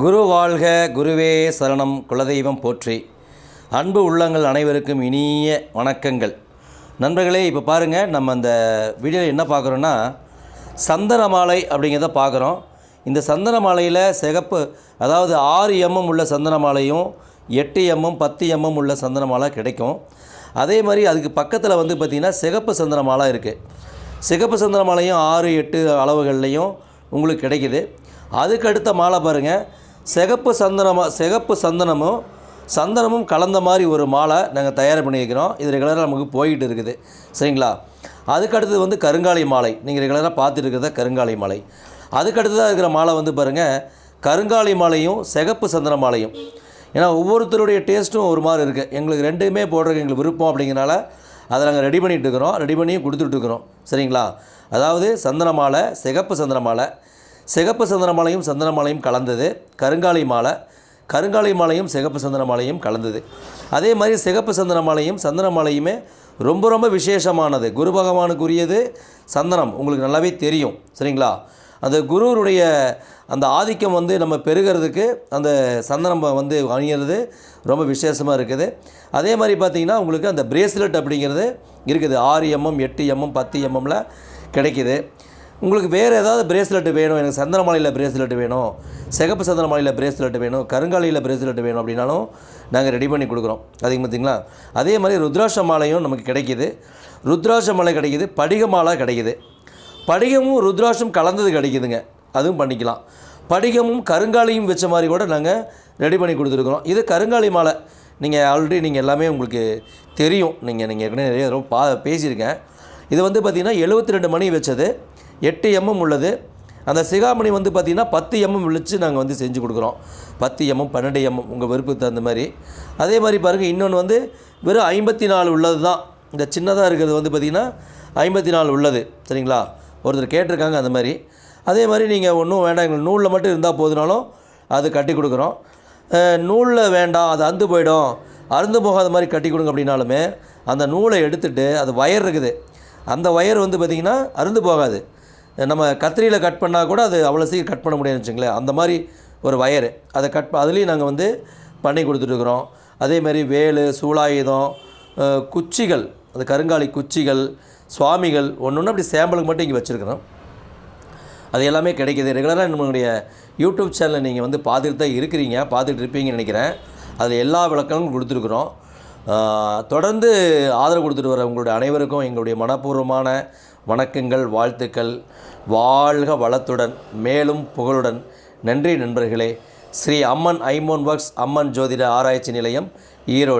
குரு வாழ்க குருவே சரணம் குலதெய்வம் போற்றி. அன்பு உள்ளங்கள் அனைவருக்கும் இனிய வணக்கங்கள். நண்பர்களே இப்போ பாருங்கள் நம்ம அந்த வீடியோவில் என்ன பார்க்குறோன்னா சந்தன மாலை அப்படிங்கிறத பார்க்குறோம் இந்த சந்தன மாலையில் சிகப்பு அதாவது ஆறு எம்எம் உள்ள சந்தன மாலையும் எட்டு எம்எம் பத்து எம்எம் உள்ள சந்தன மாலை கிடைக்கும். அதே மாதிரி அதுக்கு பக்கத்தில் வந்து பார்த்திங்கன்னா சிகப்பு சந்தன மாலை இருக்குது சிகப்பு சந்தன மாலையும் ஆறு எட்டு அளவுகள்லையும் உங்களுக்கு கிடைக்குது. அதுக்கு அடுத்த மாலை பாருங்கள் சிகப்பு சந்தனமாக சிகப்பு சந்தனமும் சந்தனமும் கலந்த மாதிரி ஒரு மாலை நாங்கள் தயார் பண்ணியிருக்கிறோம். இது ரெகுலராக நமக்கு போயிட்டு இருக்குது. சரிங்களா? அதுக்கு அடுத்தது வந்து கருங்காலி மாலை. நீங்கள் ரெகுலராக பார்த்துட்டு இருக்கிறத கருங்காலி மாலை. அதுக்கு அடுத்ததாக இருக்கிற மாலை வந்து பாருங்கள் கருங்காலி மாலையும் சிகப்பு சந்தன மாலையும். ஏன்னா ஒவ்வொருத்தருடைய டேஸ்ட்டும் ஒரு மாதிரி இருக்குது எங்களுக்கு ரெண்டுமே போடுறதுக்கு எங்களுக்கு விருப்பம் அப்படிங்கிறனால அதை நாங்கள் ரெடி பண்ணிகிட்டு இருக்கிறோம். ரெடி பண்ணியும் கொடுத்துட்ருக்குறோம் சரிங்களா? அதாவது சந்தன மாலை சிகப்பு சந்தன மாலை சிகப்பு சந்தன மாலையும் சந்தன மாலையும் கலந்தது. கருங்காலி மாலை கருங்காலி மாலையும் சிகப்பு சந்தன மாலையும் கலந்தது. அதே மாதிரி சிகப்பு சந்தன மாலையும் சந்தன மாலையுமே ரொம்ப ரொம்ப விசேஷமானது. குரு பகவானுக்குரியது சந்தனம். உங்களுக்கு நல்லாவே தெரியும். சரிங்களா? அந்த குருவுடைய அந்த ஆதிக்கம் வந்து நம்ம பெருகிறதுக்கு அந்த சந்தனம் வந்து அணியிறது ரொம்ப விசேஷமாக இருக்குது. அதே மாதிரி பார்த்திங்கன்னா உங்களுக்கு அந்த பிரேஸ்லெட் அப்படிங்கிறது இருக்குது. ஆறு எம்எம் எட்டு எம்எம் பத்து எம்எம்மில் கிடைக்குது. உங்களுக்கு வேறு ஏதாவது பிரேஸ்லெட் வேணும் எனக்கு சந்தன மாலையில் பிரேஸ்லெட் வேணும் சிகப்பு சந்தன மாலையில் பிரேஸ்லெட் வேணும் கருங்காலியில் பிரேஸ்லெட் வேணும் அப்படின்னாலும் நாங்கள் ரெடி பண்ணி கொடுக்குறோம். அதுக்கு பார்த்தீங்களா? அதே மாதிரி ருத்ராட்ச மாலையும் நமக்கு கிடைக்கிது. ருத்ராட்ச மாலை கிடைக்கிது படிக மாலை கிடைக்கிது. படிகமும் ருத்ராட்சம் கலந்தது கிடைக்குதுங்க. அதுவும் பண்ணிக்கலாம். படிகமும் கருங்காலியும் வச்ச மாதிரி கூட நாங்கள் ரெடி பண்ணி கொடுத்துருக்குறோம். இது கருங்காலி மாலை. நீங்கள் ஆல்ரெடி நீங்கள் எல்லாமே உங்களுக்கு தெரியும். நீங்கள் நீங்கள் ஏற்கனவே நிறைய தடவை பா பேசியிருக்கேன். இது வந்து பார்த்திங்கன்னா எழுபத்தி ரெண்டு மணி வச்சது. எட்டு எம்எம் உள்ளது. அந்த சிகாமணி வந்து பார்த்திங்கன்னா பத்து எம்எம் விழிச்சு நாங்கள் வந்து செஞ்சு கொடுக்குறோம். பத்து எம்எம் பன்னெண்டு எம்எம் உங்கள் விருப்பத்துக்கு தகுந்த மாதிரி. அதே மாதிரி பாருங்கள் இன்னொன்று வந்து வெறும் ஐம்பத்தி நாலு உள்ளது தான். இந்த சின்னதாக இருக்கிறது வந்து பார்த்திங்கன்னா ஐம்பத்தி நாலு உள்ளது. சரிங்களா? ஒருத்தர் கேட்டிருக்காங்க அந்த மாதிரி. அதே மாதிரி நீங்கள் ஒன்றும் வேண்டாம் எங்களுக்கு நூலில் மட்டும் இருந்தால் போதுனாலும் அது கட்டி கொடுக்குறோம். நூலில் வேண்டாம் அது அந்து போயிடும். அருந்து போகாத மாதிரி கட்டி கொடுங்க அப்படின்னாலுமே அந்த நூலை எடுத்துகிட்டு அது ஒயர் இருக்குது. அந்த ஒயர் வந்து பார்த்திங்கன்னா அருந்து போகாது. நம்ம கத்திரியில் கட் பண்ணால் கூட அது அவ்வளோ சீக்கிரம் கட் பண்ண முடியாதுன்னு வச்சுங்களேன். அந்த மாதிரி ஒரு வயரு அதை கட் அதுலேயும் நாங்கள் வந்து பண்ணி கொடுத்துட்ருக்குறோம் அதேமாதிரி வேலு சூலாயுதம் குச்சிகள் அந்த கருங்காலி குச்சிகள் சுவாமிகள் ஒன்று ஒன்று அப்படி சாம்பிளுக்கு மட்டும் இங்கே வச்சுருக்குறோம். அது எல்லாமே கிடைக்கிது. ரெகுலராக நம்மளுடைய யூடியூப் சேனலை நீங்கள் வந்து பார்த்துட்டு தான் இருக்கிறீங்க. பார்த்துட்டு இருப்பீங்கன்னு நினைக்கிறேன். அதில் எல்லா விளக்கங்களும் கொடுத்துருக்குறோம். தொடர்ந்து ஆதரவு கொடுத்துட்டு வர உங்களுடைய அனைவருக்கும் எங்களுடைய மனப்பூர்வமான வணக்கங்கள் வாழ்த்துக்கள். வாழ்க வளத்துடன் மேலும் புகழுடன். நன்றி நண்பர்களே. ஸ்ரீ அம்மன் ஐமோன் ஒர்க்ஸ் அம்மன் ஜோதிட ஆராய்ச்சி நிலையம் ஈரோடு.